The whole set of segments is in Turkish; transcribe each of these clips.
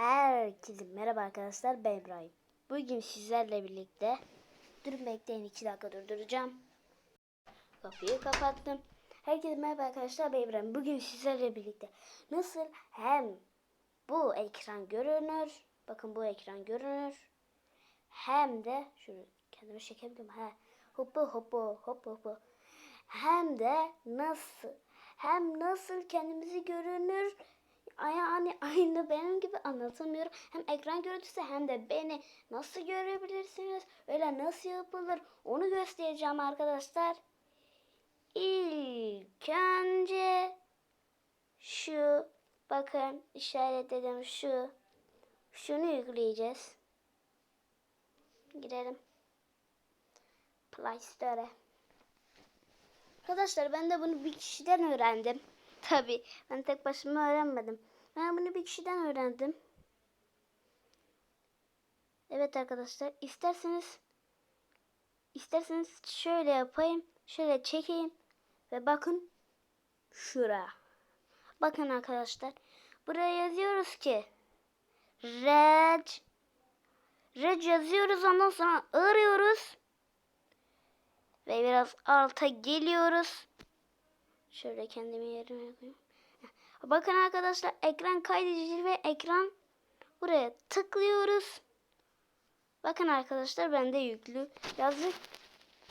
Herkese merhaba arkadaşlar ben İbrahim. Bugün sizlerle birlikte durun bekleyin 2 dakika durduracağım. Kapıyı kapattım. Herkese merhaba arkadaşlar ben İbrahim. Bugün sizlerle birlikte nasıl hem bu ekran görünür. Bakın bu ekran görünür. Hem de şunu kendime çekebilirim. Ha. Hoppu hoppu hoppu hoppu. Hem de nasıl hem nasıl kendimizi görünür yani aynı benim gibi anlatamıyorum. Hem ekran görüntüsü hem de beni nasıl görebilirsiniz? Öyle nasıl yapılır? Onu göstereceğim arkadaşlar. İlk önce şu bakın işaretledim şu şunu yükleyeceğiz. Girelim. Play Store'e. Arkadaşlar ben de bunu bir kişiden öğrendim. Tabi ben tek başıma öğrenmedim. Ben bunu bir kişiden öğrendim. Evet arkadaşlar isterseniz isterseniz şöyle yapayım. Şöyle çekeyim ve bakın şura. Bakın arkadaşlar. Buraya yazıyoruz ki red red yazıyoruz ondan sonra arıyoruz ve biraz alta geliyoruz. Şöyle kendimi yerime koyayım. Bakın arkadaşlar ekran kaydedici ve ekran buraya tıklıyoruz. Bakın arkadaşlar bende yüklü yazık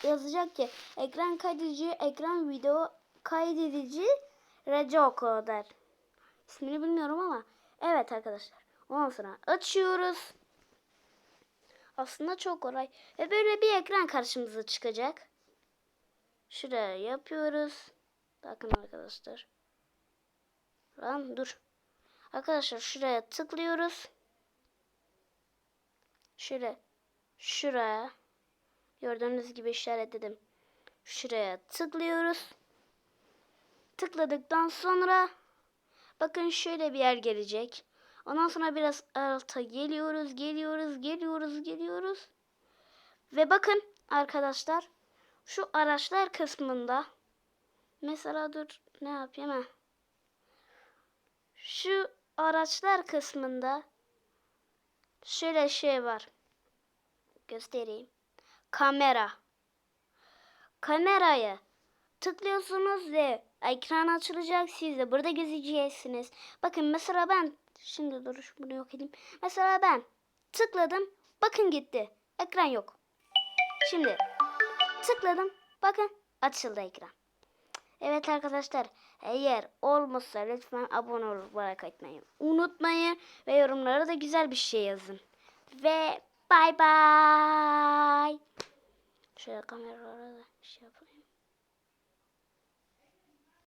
yazacak ki ekran kaydedici, ekran video kaydedici Reco Coder. İsmini bilmiyorum ama evet arkadaşlar. Ondan sonra açıyoruz. Aslında çok kolay. Ve böyle bir ekran karşımıza çıkacak. Şuraya yapıyoruz. Bakın arkadaşlar. Lan dur. Arkadaşlar şuraya tıklıyoruz. Şöyle şuraya gördüğünüz gibi işaretledim. Şuraya tıklıyoruz. Tıkladıktan sonra bakın şöyle bir yer gelecek. Ondan sonra biraz alta geliyoruz, geliyoruz, geliyoruz, geliyoruz. Ve bakın arkadaşlar şu araçlar kısmında mesela dur ne yapayım ha. Şu araçlar kısmında şöyle şey var. Göstereyim. Kamera. Kamerayı tıklıyorsunuz ve ekran açılacak. Siz burada gözükeceksiniz. Bakın mesela ben şimdi dur bunu yok edeyim. Mesela ben tıkladım. Bakın gitti. Ekran yok. Şimdi tıkladım. Bakın açıldı ekran. Evet arkadaşlar eğer olmazsa lütfen abone olup atmayı unutmayın. Ve yorumlara da güzel bir şey yazın. Ve bay bay. Şöyle kameralara da şey yapayım.